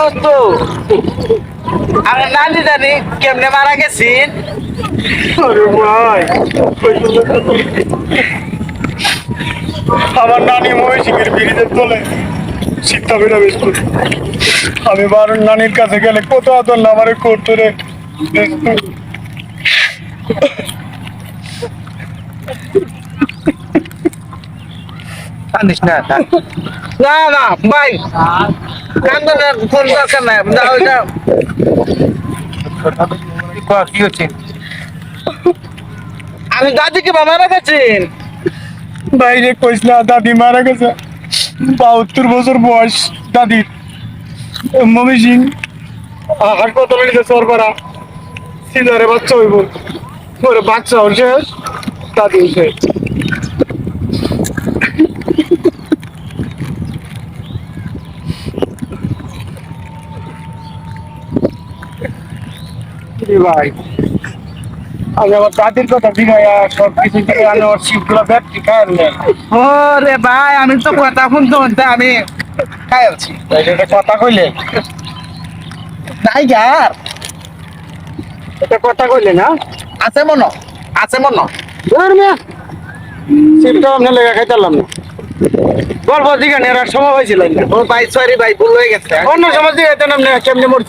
দোস্ত আমার নানি জানি কেমনে মারা ভাই আমার নানি মহিষিকের বিড়িতে তোলে বেড়া বেশ আমি বারণ নানির কাছে গেলে কত আদর আমারে করতো রে কান্দিস না থাক। না না ভাই কান্দনের ফোন দরকার নাই যাও যাও কি হচ্ছে? আমি দাদিকে রাখাচ্ছেন বাইরে কইস না দাদি মারা গেছে। বাহাত্তর বছর বয়স দাদির। মমি সিং। হাসপাতালে নিতে সরবরা সিজারে বাচ্চা হইব। ওরে বাচ্চা শেষ। দাদি শেষ এ ভাই আমি আমার দাদির কথা দিঘাইয়া সব কিছু দিয়ে আমি ওর শিবগুলো ব্যাপটি খাই আনলেন ও রে ভাই আমি তো কথা শুনতে শুনতে আমি খাই আছি। এটা কথা কইলে? নাই যার এটা কথা কইলে না? আছে মনো আছে মনো। সিটটা আপনি লেগে খাইতাম না। গল্প দিঘা নেওয়ার সময় হয়েছিল। না ও ভাই সরি ভাই ভুল হয়ে গেছে। অন্য সময় দিকে কেমনে মরছে?